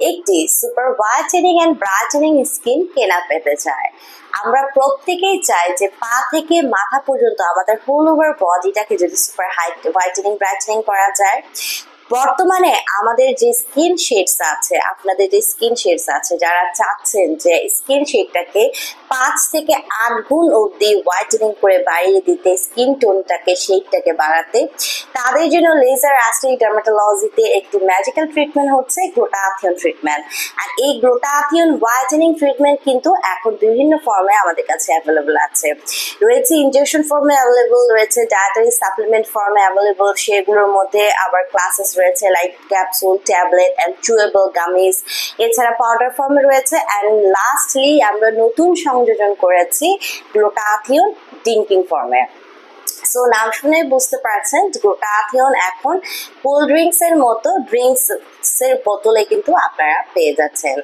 একটি super whitening and brightening skin কেনা পেতে চায়। আমরা প্রত্যেকেই চাই যে পা থেকে মাথা পর্যন্ত আমাদের হোল ওভার বডিটাকে যদি সুপার হাইট হোয়াইটেনিং ব্রাইটেনিং করা যায় বর্তমানে আমাদের যে স্কিন শেডস আছে, আপনাদের যে স্কিন শেডস আছে, যারা চাচ্ছেন যে স্কিন শেডটাকে পাঁচ থেকে আট গুণ অবধি হোয়াইটেনিং করে বাড়িয়ে দিতে স্কিন টোনটাকে শেডটাকে বাড়াতে, তাদের জন্য লেজার অ্যাস্ট্রিক ডার্মাটোলজিতে একটি ম্যাজিক্যাল ট্রিটমেন্ট হচ্ছে গ্লোটাথিয়ন ট্রিটমেন্ট আর এই গ্লোটাথিয়ন হোয়াইটেনিং ট্রিটমেন্ট কিন্তু এখন বিভিন্ন ফর্মে আমাদের কাছে অ্যাভেলেবল আছে। রয়েছে ইনজেকশন ফর্মে অ্যাভেলেবল রয়েছে ডায়েটারি সাপ্লিমেন্ট ফর্মে অ্যাভেলেবল সেগুলোর মধ্যে আবার ক্লাসেস রয়েছে like capsule tablet and chewable gummies এছাড়া পাউডার ফর্মে রয়েছে অ্যান্ড লাস্টলি আমরা নতুন সংযোজন করেছি গ্লোটাথিয়ন ড্রিঙ্কিং ফর্মে সো নাম শুনে বুঝতে পারছেন গ্লুটাথিয়ন এখন কোল্ড ড্রিঙ্কস এর মতো ড্রিঙ্কস এর বোতলে কিন্তু আপনারা পেয়ে যাচ্ছেন।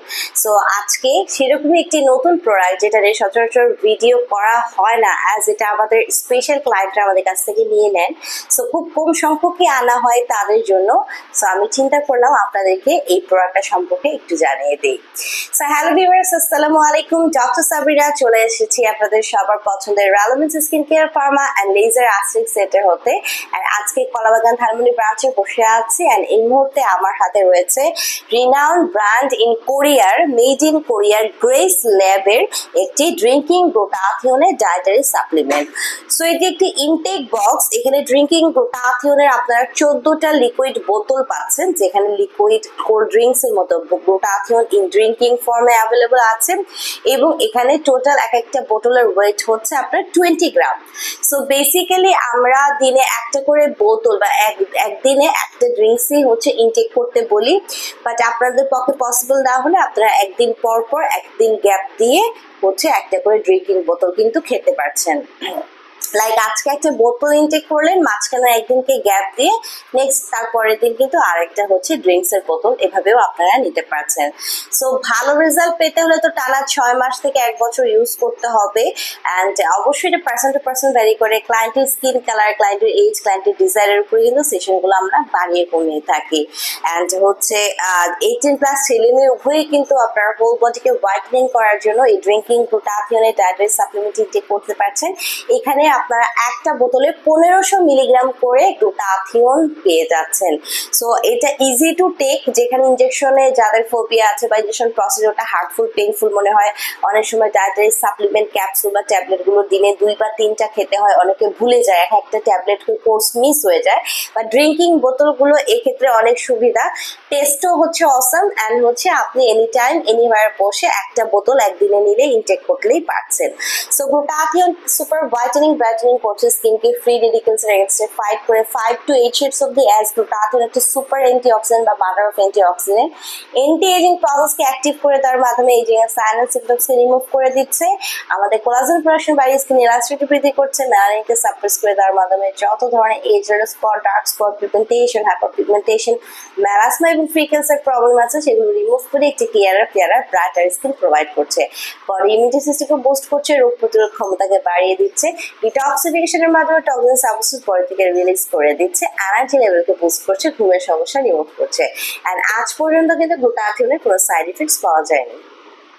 সো আজকে সেরকমই একটি নতুন প্রোডাক্ট যেটা নিয়ে সচরাচর ভিডিও করা হয় না অ্যাজ এটা আমাদের স্পেশাল ক্লায়েন্টরা আমাদের কাছ থেকে নিয়ে নেন। সো খুব কম সংখ্যকই আনা হয় তাদের জন্য। সো আমি চিন্তা করলাম আপনাদেরকে এই প্রোডাক্টটা সম্পর্কে একটু জানিয়ে দিই। সো হ্যালো ভিউয়ার্স আসসালামু আলাইকুম। ডক্টর সাবিরা চলে এসেছি আপনাদের সবার পছন্দের relevance skin care pharma and হতে। আজকে কলাবাগান থার্মনি ব্রাঞ্চে বসে আছি। অ্যান্ড এই মুহূর্তে আমার হাতে রয়েছে রিনাউন্ড ব্র্যান্ড ইন কোরিয়ার মেড ইন কোরিয়ার গ্রেস ল্যাবের একটি ড্রিঙ্কিং গ্লুটাথিয়নের ডায়েটারি সাপ্লিমেন্ট সো এটি একটি ইনটেক বক্স এখানে ড্রিঙ্কিং গ্লুটাথিয়নের আপনারা চোদ্দটা লিকুইড বোতল পাচ্ছেন, যেখানে লিকুইড কোল্ড ড্রিঙ্কস এর মতো গ্লুটাথিয়ন ইন ড্রিঙ্কিং ফর্মে অ্যাভেলেবল আছে। এবং এখানে টোটাল এক একটা বোতলের ওয়েট হচ্ছে আপনার টোয়েন্টি গ্রাম সো বেসিক্যালি আমরা দিনে একটা করে বোতল বা এক, একদিনে একটা ড্রিঙ্কসই হচ্ছে ইনটেক করতে বলি। বাট আপনাদের পক্ষে পসিবল না হলে আপনারা একদিন পর পর একদিন গ্যাপ দিয়ে হচ্ছে একটা করে ড্রিঙ্কিং বোতল কিন্তু খেতে পারছেন। লাইক আজকে একটা বোতল ইনটেক করলেন, মাঝখানে একদিনকে গ্যাপ দিয়ে নেক্সট তারপরের দিন কিন্তু আরেকটা হচ্ছে ড্রিঙ্কস এর বোতল, এভাবেও আপনারা নিতে পারছেন। সো ভালো রেজাল্ট পেতে হলে তো টানা ছয় মাস থেকে এক বছর ইউজ করতে হবে। অ্যান্ড অবশ্যই এটা পার্সন টু পার্সন ভ্যারি করে ক্লায়েন্টের স্কিন কালার ক্লায়েন্টের এজ ক্লায়েন্টের ডিজাইনের উপরে কিন্তু সেশনগুলো আমরা বাড়িয়ে কমিয়ে থাকি। অ্যান্ড হচ্ছে এইটিন প্লাস ছেলে মেয়ে উভয়ই কিন্তু আপনার হোল বডিকে হোয়াইটেনিং করার জন্য এই ড্রিঙ্কিং গ্লুটাথিয়নের ডায়েটারি সাপ্লিমেন্ট ইনটেক করতে পারছেন। এখানে আপনারা একটা বোতলে পনেরোশো মিলিগ্রাম করে গ্লুটাথিয়ন পেয়ে যাচ্ছেন। সো এটা ইজি টু টেক যেখানে ইনজেকশনে যাদের ফোবিয়া আছে বা ইনজেকশন প্রসিডিওরটা হার্টফুল পেইনফুল মনে হয়, অনেক সময় ডায়েটারি সাপ্লিমেন্ট ক্যাপসুল বা ট্যাবলেটগুলো দিনে দুই বা তিনটা খেতে হয়, অনেকে ভুলে যায়, এক একটা ট্যাবলেট কোর্স মিস হয়ে যায়। বা ড্রিঙ্কিং বোতলগুলো এক্ষেত্রে অনেক সুবিধা। টেস্টও হচ্ছে অসাম অ্যান্ড হচ্ছে আপনি এনি টাইম এনিওয়ার বসে একটা বোতল একদিনে নিলে ইনটেক করলেই পারছেন। So glutathione super whitening brightening করছে স্কিনকে ফ্রি রেডিকেলস এর এগেনস্টে ফাইট করে five to eight shades of the as glutathione একটা সুপার অ্যান্টি অক্সিডেন্ট বা butter of antioxidant anti ageing প্রসেসকে active করে তার মাধ্যমে এজিং এর সাইনাস সিমটমসকে রিমুভ করে দিচ্ছে। আমাদের কোলাজেন প্রোডাকশন বাড়িয়ে স্কিন ইলাস্ট্রিটি বৃদ্ধি করছে। মেলানিনকে সাপ্রেস করে তার মাধ্যমে যত ধরনের age spot dark spot pigmentation hyper pigmentation melasma এবং ফ্রিকেন্সের প্রবলেম আছে, সেগুলো রিমুভ করে একটি clearer clearer brighter skin provide করছে। বডি ইমিউনিটি সিস্টেমকে বুস্ট করছে, রোগ প্রতিরোধ ক্ষমতাকে বাড়িয়ে দিচ্ছে। ডিটক্সিফিকেশনের মাধ্যমে টক্সিন সাবস্টেন্স বডি থেকে রিলিজ করে দিচ্ছে এনার্জি লেভেলকে বুস্ট করছে, ঘুমের সমস্যা রিমুভ করছে। অ্যান্ড আজ পর্যন্ত কিন্তু গ্লুটাথিওনের কোনো সাইড ইফেক্টস পাওয়া যায়নি।